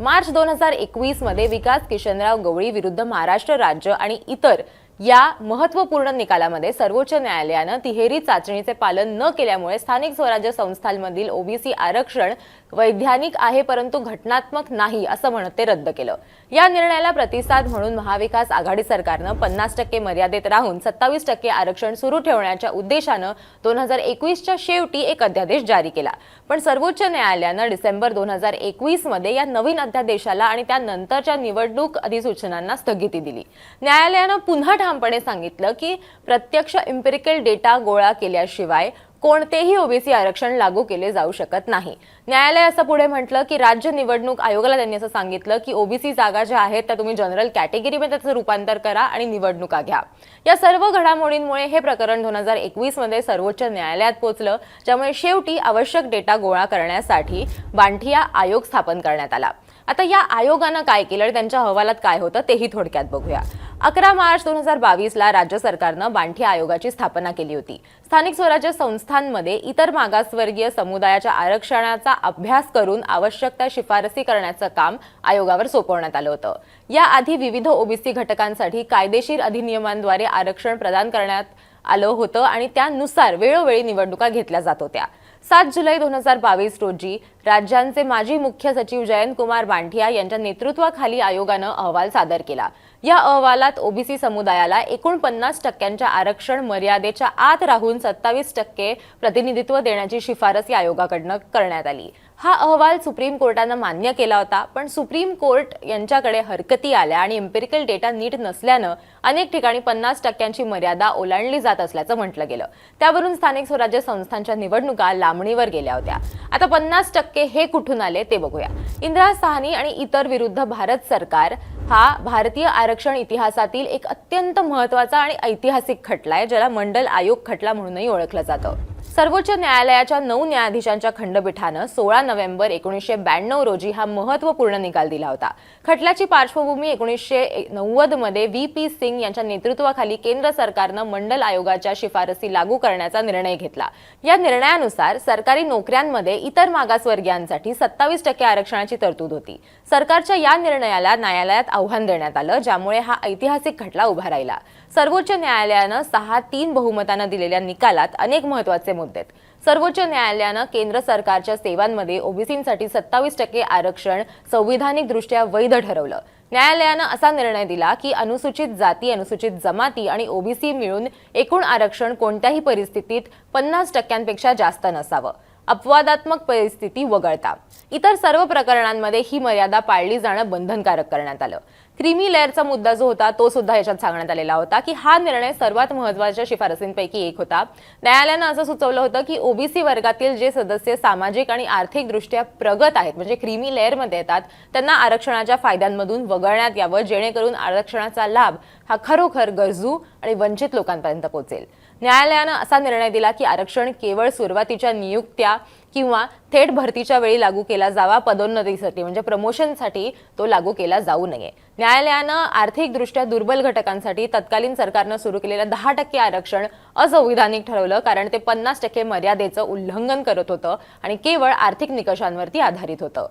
मार्च दोन हजार एकवीसमध्ये विकास किशनराव गवळी विरुद्ध महाराष्ट्र राज्य आणि इतर या महत्त्वपूर्ण निकालामध्ये सर्वोच्च न्यायालयानं तिहेरी चाचणीचे पालन न केल्यामुळे स्थानिक स्वराज्य संस्थांमधील ओबीसी आरक्षण वैधानिक आहे परंतु घटनात्मक नाही असं म्हणत ते रद्द केलं. या निर्णयाला प्रतिसाद म्हणून महाविकास आघाडी सरकारनं पन्नास टक्के मर्यादेत राहून सत्तावीस टक्के आरक्षण सुरू ठेवण्याच्या उद्देशानं दोन हजार एकवीसच्या शेवटी एक अध्यादेश जारी केला. पण सर्वोच्च न्यायालयानं डिसेंबर दोन हजार एकवीसमध्ये या नवीन अध्यादेशाला आणि त्यानंतरच्या निवडणूक अधिसूचनांना स्थगिती दिली. न्यायालयानं पुन्हा ठामपणे सांगितलं की प्रत्यक्ष इम्पेरिकल डेटा गोळा केल्याशिवाय कोणतेही ओबीसी आरक्षण लागू केले जाऊ शकत नाही. न्यायालय असं पुढे म्हटलं की राज्य निवडणूक आयोगाला त्यांनी असं सांगितलं की ओबीसी जागा ज्या आहेत त्या तुम्ही जनरल कॅटेगरीमध्ये त्याचं रूपांतर करा आणि निवडणुका घ्या. या सर्व घडामोडींमुळे हे प्रकरण दोन हजार एकवीसमध्ये सर्वोच्च न्यायालयात पोहोचलं ज्यामुळे शेवटी आवश्यक डेटा गोळा करण्यासाठी बांठिया आयोग स्थापन करण्यात आला. आता या आयोगानं काय केलं आणि त्यांच्या अहवालात काय होतं तेही थोडक्यात बघूया. अकरा मार्च दोन हजार बावीसला राज्य सरकारनं बांठी आयोगाची स्थापना केली होती. स्थानिक स्वराज्य संस्थांमध्ये इतर मागासवर्गीय समुदायाच्या आरक्षणाचा अभ्यास करून आवश्यक त्या शिफारसी करण्याचं काम आयोगावर सोपवण्यात आलं होतं. याआधी विविध ओबीसी घटकांसाठी कायदेशीर अधिनियमांद्वारे आरक्षण प्रदान करण्यात आलं होतं आणि त्यानुसार वेळोवेळी निवडणुका घेतल्या जात होत्या. सात जुलै दोन हजार बावीस रोजी राज्यांचे माजी मुख्य सचिव जयंतकुमार बांठिया यांच्या नेतृत्वाखाली आयोगानं अहवाल सादर केला. या अहवालात ओबीसी समुदायाला एकूण पन्नास टक्क्यांच्या आरक्षण मर्यादेच्या आत राहून सत्तावीस टक्के प्रतिनिधित्व देण्याची शिफारस या आयोगाकडनं करण्यात आली. हा अहवाल सुप्रीम कोर्टानं मान्य केला होता पण सुप्रीम कोर्ट यांच्याकडे हरकती आल्या आणि एम्पेरिकल डेटा नीट नसल्यानं अनेक ठिकाणी पन्नास टक्क्यांची मर्यादा ओलांडली जात असल्याचं म्हटलं गेलं. त्यावरून स्थानिक स्वराज्य संस्थांच्या निवडणुका लांबणीवर गेल्या होत्या. आता पन्नास टक्के हे कुठून आले ते बघूया. इंदिरा साहनी आणि इतर विरुद्ध भारत सरकार हा भारतीय आरक्षण इतिहासातील एक अत्यंत महत्त्वाचा आणि ऐतिहासिक खटला आहे ज्याला मंडल आयोग खटला म्हणूनही ओळखलं जातं. सर्वोच्च न्यायालयाच्या नऊ न्यायाधीशांच्या खंडपीठानं सोळा नोव्हेंबर एकोणीसशे ब्याण्णव रोजी हा महत्त्वपूर्ण निकाल दिला होता. खटल्याची पार्श्वभूमी एकोणीसशे नव्वदमध्ये व्ही. पी. सिंग यांच्या नेतृत्वाखाली केंद्र सरकारनं मंडल आयोगाच्या शिफारसी लागू करण्याचा निर्णय घेतला. या निर्णयानुसार सरकारी नोकऱ्यांमध्ये इतर मागासवर्गीयांसाठी सत्तावीस टक्के आरक्षणाची तरतूद होती. सरकारच्या या निर्णयाला न्यायालयात आव्हान देण्यात आलं ज्यामुळे हा ऐतिहासिक खटला उभा राहिला. सर्वोच्च न्यायालयानं सहा तीन बहुमतानं दिलेल्या निकालात अनेक महत्त्वाचे मुद्दे सर्वोच्च न्यायालयानं केंद्र सरकारच्या सेवांमध्ये ओबीसींसाठी सत्तावीस टक्के आरक्षण संविधानिक दृष्ट्या वैध ठरवलं. न्यायालयानं असा निर्णय दिला की अनुसूचित जाती अनुसूचित जमाती आणि ओबीसी मिळून एकूण आरक्षण कोणत्याही परिस्थितीत पन्नास टक्क्यांपेक्षा जास्त नसावं. अपवादात्मक परिस्थिती वगळता. इतर सर्व प्रकरणांमध्ये ही मर्यादा पाळली जाणं बंधनकारक करण्यात आलं. क्रीमी लेअरचा मुद्दा जो होता तो सुद्धा याच्यात सांगण्यात आलेला होता की हा निर्णय सर्वात महत्त्वाच्या शिफारसींपैकी एक होता. न्यायालयानं असं सुचवलं होतं की ओबीसी वर्गातील जे सदस्य सामाजिक आणि आर्थिकदृष्ट्या प्रगत आहेत म्हणजे क्रीमी लेअरमध्ये येतात त्यांना आरक्षणाच्या फायद्यांमधून वगळण्यात यावं जेणेकरून आरक्षणाचा लाभ हा खरोखर गरजू आणि वंचित लोकांपर्यंत पोहोचेल. न्यायालयानं असा निर्णय दिला की आरक्षण केवळ सुरुवातीच्या नियुक्त्या किंवा थेट भरतीच्या वेळी लागू केला जावा पदोन्नतीसाठी म्हणजे प्रमोशनसाठी तो लागू केला जाऊ नये. न्यायालयानं आर्थिकदृष्ट्या दुर्बल घटकांसाठी तत्कालीन सरकारनं सुरू केलेलं दहा टक्के आरक्षण असंविधानिक ठरवलं कारण ते पन्नास टक्के मर्यादेचं उल्लंघन करत होतं आणि केवळ आर्थिक निकषांवरती आधारित होतं.